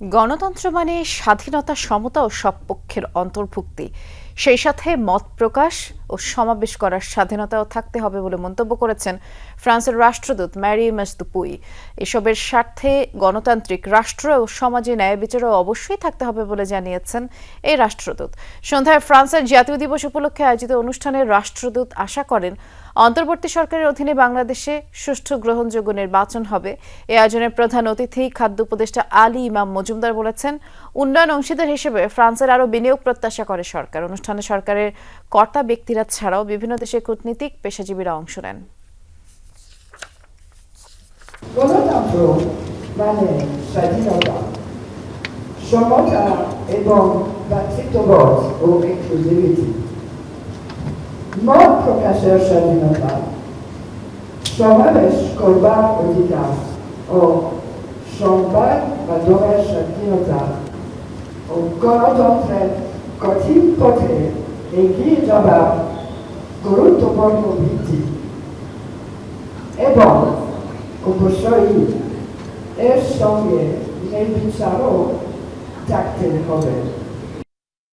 গণতন্ত্র মানে স্বাধীনতা, সমতা ও সব পক্ষের অন্তর্ভুক্তি। সেই সাথে মত প্রকাশ ও সমাবেশ করার স্বাধীনতাও থাকতে হবে বলে মন্তব্য করেছেন ফ্রান্সের রাষ্ট্রদূত ম্যারি মাসদুপুই। এসবের স্বার্থে গণতান্ত্রিক রাষ্ট্র ও সমাজে ন্যায় বিচারও অবশ্যই থাকতে হবে বলে জানিয়েছেন এই রাষ্ট্রদূত। সন্ধ্যায় ফ্রান্সের জাতীয় দিবস উপলক্ষে আয়োজিত অনুষ্ঠানে রাষ্ট্রদূত আশা করেন অন্তর্বর্তী সরকারের অধীনে বাংলাদেশে সুষ্ঠু গ্রহণযোগ্য নির্বাচন হবে। এ আয়োজনের প্রধান অতিথি খাদ্য উপদেষ্টা আলী ইমাম মজুমদার বলেছেন, উন্নয়ন অংশীদার হিসেবে ফ্রান্সের আরও বিনিয়োগ প্রত্যাশা করে সরকার। অনুষ্ঠানে সরকারের কর্তা ব্যক্তিরা ছাড়াও বিভিন্ন দেশের কূটনীতিক পেশাজীবীরা অংশ নেন। মানে সমতা এবং ও মত প্রকাশের স্বাধীনতা সমাবেশ করবার অধিকার ও সংবাদ মাধ্যমের স্বাধীনতা ও গণতন্ত্রের কঠিন পথে এগিয়ে যাবার গুরুত্বপূর্ণ ভিত্তি এবং অবশ্যই এর সঙ্গে নির্বিচারও থাকতে হবে